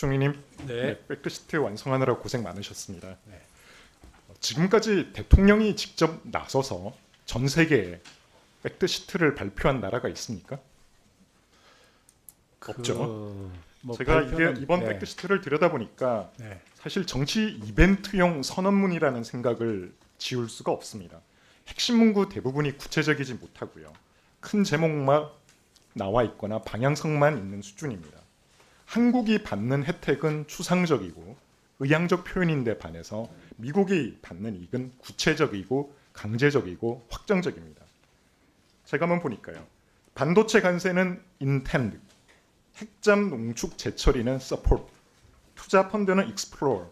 부총리님, 네. 네, 백드시트 완성하느라 고생 많으셨습니다. 네. 어, 지금까지 대통령이 직접 나서서 전 세계에 백드시트를 발표한 나라가 있습니까? 없죠. 그, 뭐 제가 발표는- 이게 이번 네. 백드시트를 들여다보니까 네. 사실 정치 이벤트용 선언문이라는 생각을 지울 수가 없습니다. 핵심 문구 대부분이 구체적이지 못하고요. 큰 제목만 나와 있거나 방향성만 있는 수준입니다. 한국이 받는 혜택은 추상적이고 의향적 표현인데 반해서 미국이 받는 이익은 구체적이고 강제적이고 확정적입니다. 제가 한번 보니까요. 반도체 관세는 intend, 핵잠 농축 재처리는 support, 투자 펀드는 explore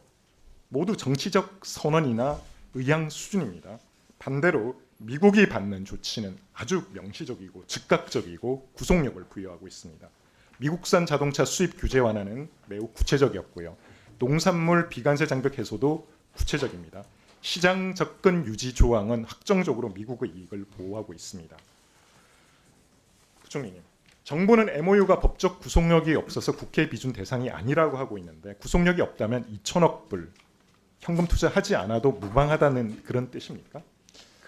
모두 정치적 선언이나 의향 수준입니다. 반대로 미국이 받는 조치는 아주 명시적이고 즉각적이고 구속력을 부여하고 있습니다. 미국산 자동차 수입 규제 완화는 매우 구체적이었고요. 농산물 비관세 장벽 해소도 구체적입니다. 시장 접근 유지 조항은 확정적으로 미국의 이익을 보호하고 있습니다. 부총리님, 정부는 MOU가 법적 구속력이 없어서 국회 비준 대상이 아니라고 하고 있는데 구속력이 없다면 2천억 불 현금 투자하지 않아도 무방하다는 그런 뜻입니까?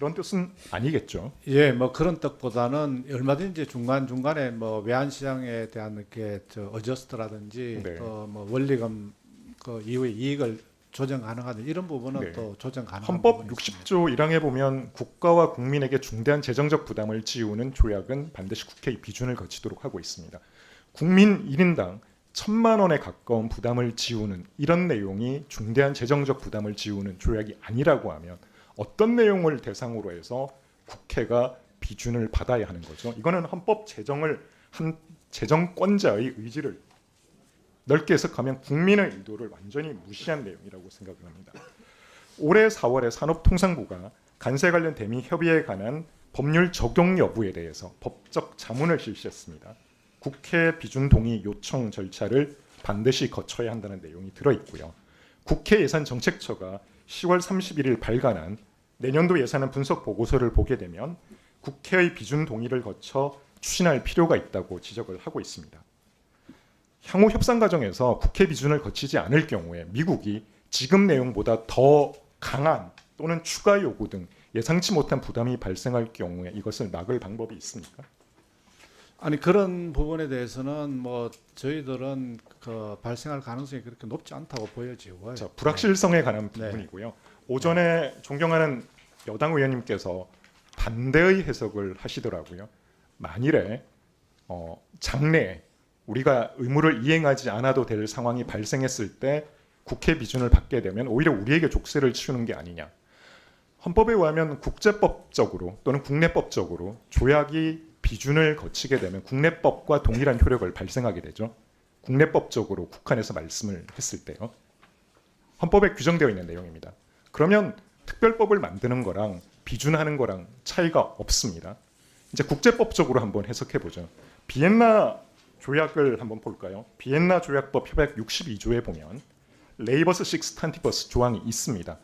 그런 뜻은 아니겠죠. 예, 뭐 그런 뜻보다는 얼마든지 중간 중간에 뭐 외환 시장에 대한 이렇게 저 어저스트라든지 네. 또뭐 원리금 그 이후에 이익을 조정 가능하든 이런 부분은 네. 또 조정 가능한 헌법 부분이 있습니다. 60조 1항에 보면 국가와 국민에게 중대한 재정적 부담을 지우는 조약은 반드시 국회의 비준을 거치도록 하고 있습니다. 국민 1인당 천만 원에 가까운 부담을 지우는 이런 내용이 중대한 재정적 부담을 지우는 조약이 아니라고 하면 어떤 내용을 대상으로 해서 국회가 비준을 받아야 하는 거죠. 이거는 헌법 제정을 한 재정권자의 의지를 넓게 해석하면 국민의 의도를 완전히 무시한 내용이라고 생각을 합니다. 올해 4월에 산업통상부가 간세 관련 대미 협의에 관한 법률 적용 여부에 대해서 법적 자문을 실시했습니다. 국회 비준 동의 요청 절차를 반드시 거쳐야 한다는 내용이 들어 있고요. 국회 예산 정책처가 10월 31일 발간한 내년도 예산안 분석 보고서를 보게 되면 국회의 비준 동의를 거쳐 추진할 필요가 있다고 지적을 하고 있습니다. 향후 협상 과정에서 국회 비준을 거치지 않을 경우에 미국이 지금 내용보다 더 강한 또는 추가 요구 등 예상치 못한 부담이 발생할 경우에 이것을 막을 방법이 있습니까? 아니 그런 부분에 대해서는 뭐 저희들은 그 발생할 가능성이 그렇게 높지 않다고 보여지고요. 자, 불확실성에 관한 네. 부분이고요. 오전에 존경하는 여당 의원님께서 반대의 해석을 하시더라고요. 만일에 어, 장래에 우리가 의무를 이행하지 않아도 될 상황이 발생했을 때 국회 비준을 받게 되면 오히려 우리에게 족쇄를 치우는 게 아니냐. 헌법에 의하면 국제법적으로 또는 국내법적으로 조약이 비준을 거치게 되면 국내법과 동일한 효력을 발생하게 되죠. 국내법적으로 국한에서 말씀을 했을 때요. 헌법에 규정되어 있는 내용입니다. 그러면 특별법을 만드는 거랑 비준하는 거랑 차이가 없습니다. 이제 국제법적으로 한번 해석해 보죠. 비엔나 조약을 한번 볼까요? 비엔나 조약법 협약 62조에 보면 레이버스 식스탄티버스 조항이 있습니다.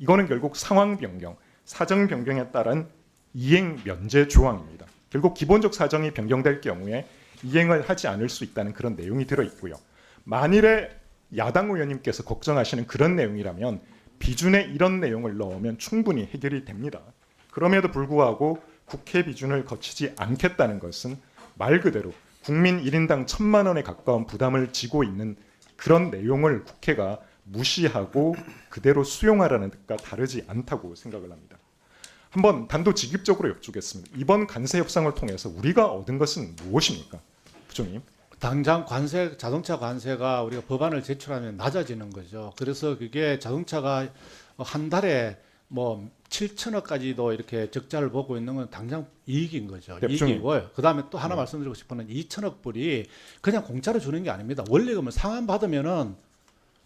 이거는 결국 상황 변경, 사정 변경에 따른 이행 면제 조항입니다. 결국 기본적 사정이 변경될 경우에 이행을 하지 않을 수 있다는 그런 내용이 들어 있고요. 만일에 야당 의원님께서 걱정하시는 그런 내용이라면 비준에 이런 내용을 넣으면 충분히 해결이 됩니다. 그럼에도 불구하고 국회 비준을 거치지 않겠다는 것은 말 그대로 국민 1인당 천만 원에 가까운 부담을 지고 있는 그런 내용을 국회가 무시하고 그대로 수용하라는 뜻과 다르지 않다고 생각을 합니다. 한번 단도직입적으로 여쭙겠습니다. 이번 간세 협상을 통해서 우리가 얻은 것은 무엇입니까, 부총님? 당장 관세 자동차 관세가 우리가 법안을 제출하면 낮아지는 거죠. 그래서 그게 자동차가 한 달에 뭐 7천억까지도 이렇게 적자를 보고 있는 건 당장 이익인 거죠. 네, 부총님. 이익이고요. 그다음에 또 하나 네. 말씀드리고 싶은 건 2천억 불이 그냥 공짜로 주는 게 아닙니다. 원리금을 상환 받으면은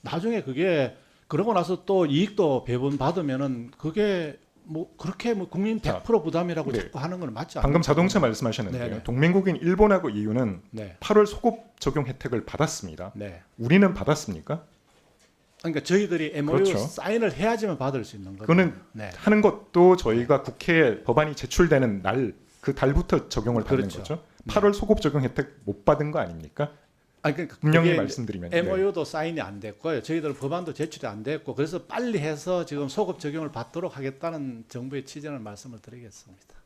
나중에 그게 그러고 나서 또 이익도 배분 받으면은 그게 뭐 그렇게 뭐 국민 100% 부담이라고 네. 자꾸 하는 건 맞지 않아요. 방금 자동차 말씀하셨는데요. 네네. 동맹국인 일본하고 EU는 네. 8월 소급 적용 혜택을 받았습니다. 네. 우리는 받았습니까? 그러니까 저희들이 MOU 그렇죠. 사인을 해야지만 받을 수 있는 거죠. 그거는 네. 하는 것도 저희가 국회에 법안이 제출되는 날 그 달부터 적용을 받는 그렇죠. 거죠. 네. 8월 소급 적용 혜택 못 받은 거 아닙니까? 아니 그러니까 분명히 말씀드리면 네. MOU도 사인이 안 됐고요. 저희들은 법안도 제출이 안 됐고 그래서 빨리 해서 지금 소급 적용을 받도록 하겠다는 정부의 취지를 말씀을 드리겠습니다.